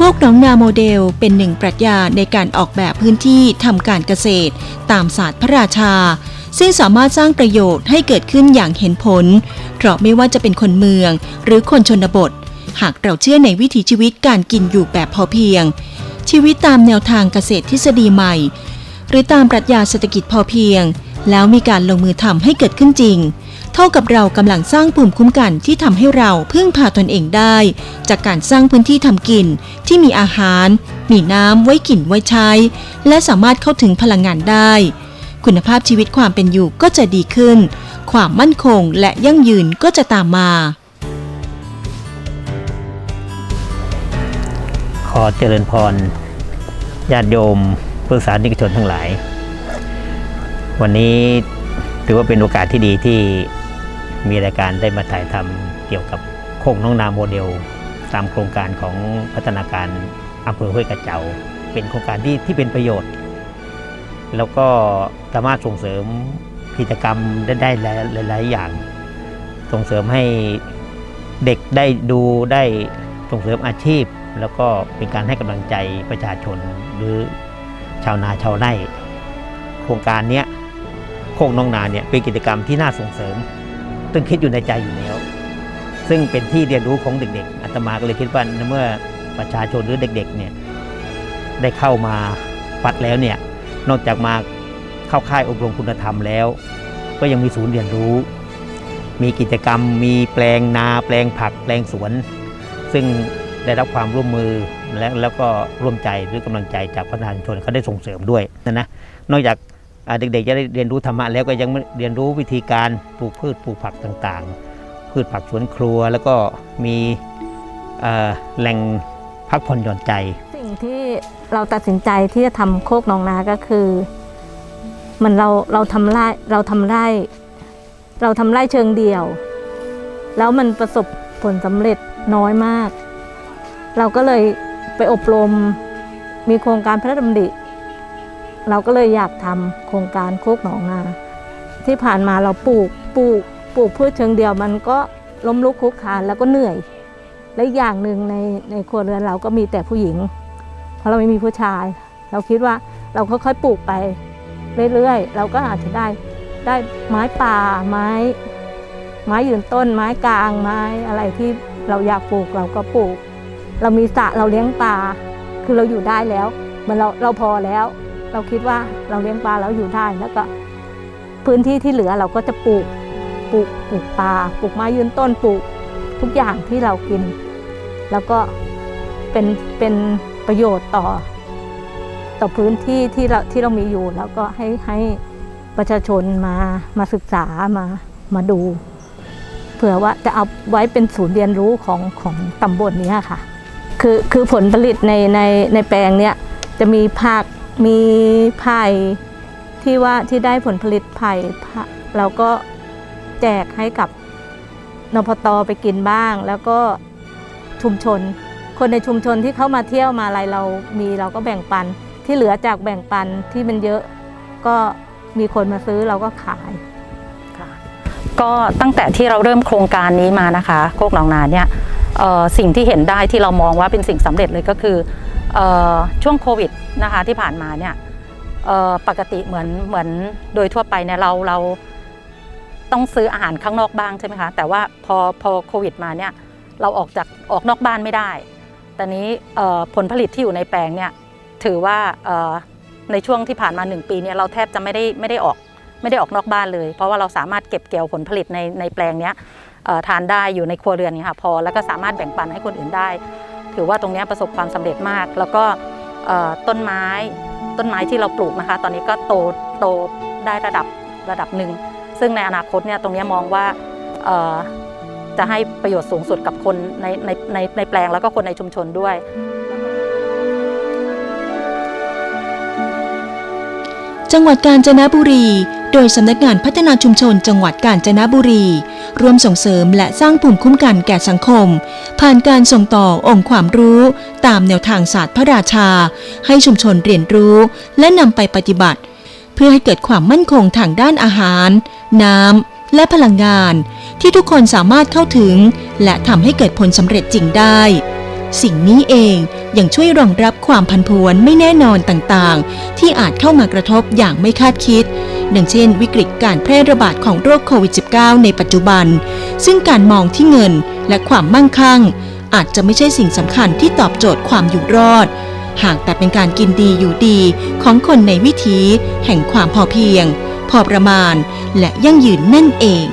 โคกหนองนาโมเดลเป็นหนึ่งปรัชญาในการออกแบบพื้นที่ทำการเกษตร ตามศาสตร์พระราชา ซึ่งสามารถสร้างประโยชน์ให้เกิดขึ้นอย่างเห็นผล เพราะไม่ว่าจะเป็นคนเมืองหรือคนชนบท หากเราเชื่อในวิถีชีวิตการกินอยู่แบบพอเพียง ชีวิตตามแนวทางเกษตรทฤษฎีใหม่ หรือตามปรัชญาเศรษฐกิจพอเพียง แล้วมีการลงมือทำให้เกิดขึ้นจริง ท่ากับเรากำลังสร้างภูมิคุ้มกันที่ทำให้เราพึ่งพาตนเองได้ จากการสร้างพื้นที่ทำกินที่มีอาหาร มีน้ำไว้กินไว้ใช้ และสามารถเข้าถึงพลังงานได้ คุณภาพชีวิตความเป็นอยู่ก็จะดีขึ้น ความมั่นคงและยั่งยืนก็จะตามมา ขอเจริญพรญาติโยมพุทธศาสนิกชนทั้งหลาย วันนี้ถือว่าเป็นโอกาสที่ดีที่ มีรายการได้มาถ่ายทำเกี่ยวกับโคกน้องนาโมเดล ตามโครงการของพัฒนาการอำเภอห้วยกระเจ้าเป็นโครงการที่ที่เป็นประโยชน์ แล้วก็สามารถส่งเสริมกิจกรรมได้ได้หลาย ๆ อย่าง ส่งเสริมให้เด็กได้ดูได้ส่งเสริมอาชีพ แล้วก็เป็นการให้กำลังใจประชาชนหรือชาวนาชาวไร่ โครงการเนี้ยโคกน้องนาเนี่ยเป็นกิจกรรมที่น่าส่งเสริม ซึ่งคิดอยู่ในใจอยู่แล้ว ซึ่งเป็นที่เรียนรู้ของเด็กๆอาตมาก็เลยคิดว่าเมื่อประชาชนหรือเด็กๆเนี่ยได้เข้ามาวัดแล้วเนี่ยนอกจากมาเข้าค่ายอบรมคุณธรรมแล้ว ก็ยังมีศูนย์เรียนรู้ มีกิจกรรม มีแปลงนา แปลงผัก แปลงสวน ซึ่งได้รับความร่วมมือและแล้วก็ร่วมใจหรือกำลังใจจากประชาชนเขาได้ส่งเสริมด้วยนะนะนอกจาก เด็กๆจะได้เรียนรู้ธรรมะแล้วก็ยังเรียนรู้วิธีการปลูกพืชปลูกผักต่างๆ พืชผักสวนครัวแล้วก็มีแหล่งพักผ่อนหย่อนใจ สิ่งที่เราตัดสินใจที่จะทำโคกนองนาก็คือ มันเราเราทำไร่เราทำไร่ เราทำไร่เชิงเดียว แล้วมันประสบผลสำเร็จน้อยมาก เราก็เลยไปอบรมมีโครงการพระราชดำริ เราก็เลยอยากทำโครงการโคกหนองนา ที่ผ่านมาเราปลูกปลูกปลูกพืชเชิงเดียวมันก็ล้มลุกคลุกคานแล้วก็เหนื่อย และอีกอย่างหนึ่งในในครัวเรือนเราก็มีแต่ผู้หญิง เพราะเราไม่มีผู้ชาย เราคิดว่าเราค่อยๆปลูกไปเรื่อยๆ เราก็อาจจะได้ได้ไม้ป่าไม้ไม้ยืนต้น ไม้กลางไม้อะไรที่เราอยากปลูกเราก็ปลูก เรามีสระเราเลี้ยงปลาคือเราอยู่ได้แล้วเหมือนเราเราพอแล้ว เราคิดว่าเราเลี้ยงปลาแล้วอยู่ได้แล้วก็พื้นที่ที่เหลือเราก็จะปลูกปลูกปลูกปลาปลูกไม้ยืนต้นปลูกทุกอย่างที่เรากิน แล้วก็เป็นเป็นประโยชน์ต่อ ต่อพื้นที่ที่เราที่เรามีอยู่ แล้วก็ให้ให้ประชาชนมามาศึกษามามาดู เผื่อว่าจะเอาไว้เป็นศูนย์เรียนรู้ของของตำบลนี้ค่ะ คือคือผลผลิตในในในแปลงเนี้ยจะมีผัก มีไผ่ที่ว่าที่ได้ผลผลิตไผ่เราก็แจกให้กับนพตไปกินบ้าง แล้วก็ชุมชน คนในชุมชนที่เข้ามาเที่ยวมาอะไรเรามีเราก็แบ่งปันที่เหลือจากแบ่งปันที่มันเยอะก็มีคนมาซื้อเราก็ขายก็ตั้งแต่ที่เราเริ่มโครงการนี้มานะคะ โคกหนองนาเนี่ยสิ่งที่เห็นได้ที่เรามองว่าเป็นสิ่งสำเร็จเลยก็คือ ช่วงโควิดนะคะที่ผ่านมาเนี่ยปกติเหมือนเหมือนโดยทั่วไปเนี่ยเราเราต้องซื้ออาหารข้างนอกบ้างใช่ไหมคะแต่ว่าพอพอโควิดมาเนี่ยเราออกจากออกนอกบ้านไม่ได้แต่นี้ผลผลิตที่อยู่ในแปลงเนี่ยถือว่าในช่วงที่ผ่านมา 1 ปีเนี่ยเราแทบจะไม่ได้ไม่ได้ออกไม่ได้ออกนอกบ้านเลย เพราะว่าเราสามารถเก็บเกี่ยวผลผลิตในในแปลงเนี้ยทานได้อยู่ในครัวเรือนเนี่ยค่ะพอแล้วก็สามารถแบ่งปันให้คนอื่นได้ ถือว่าตรงนี้ประสบความสำเร็จมาก แล้วก็ต้นไม้ต้นไม้ที่เราปลูกนะคะ ตอนนี้ก็โตโตได้ระดับระดับหนึ่งซึ่งในอนาคตเนี่ยตรงนี้มองว่าจะให้ประโยชน์สูงสุดกับคนในในในในแปลงแล้วก็คนในชุมชนด้วย จังหวัดกาญจนบุรี โดยสำนักงานพัฒนาชุมชนจังหวัดกาญจนบุรี ร่วมส่งเสริมและสร้างภูมิคุ้มกันแก่สังคม ผ่านการส่งต่อองค์ความรู้ตามแนวทางศาสตร์พระราชา ให้ชุมชนเรียนรู้และนำไปปฏิบัติ เพื่อให้เกิดความมั่นคงทางด้านอาหาร น้ำและพลังงาน ที่ทุกคนสามารถเข้าถึง และทำให้เกิดผลสำเร็จจริงได้ สิ่งนี้เองยังช่วยรองรับความพันผวนไม่แน่นอนต่างๆ ที่อาจเข้ามากระทบอย่างไม่คาดคิด ดังเช่น วิกฤตการแพร่ระบาดของโรคโควิด -19 ในปัจจุบัน ซึ่งการมองที่เงินและความมั่งคั่ง อาจจะไม่ใช่สิ่งสำคัญที่ตอบโจทย์ความอยู่รอด หากแต่เป็นการกินดีอยู่ดีของคนในวิถีแห่งความพอเพียง พอประมาณ และยั่งยืนนั่นเอง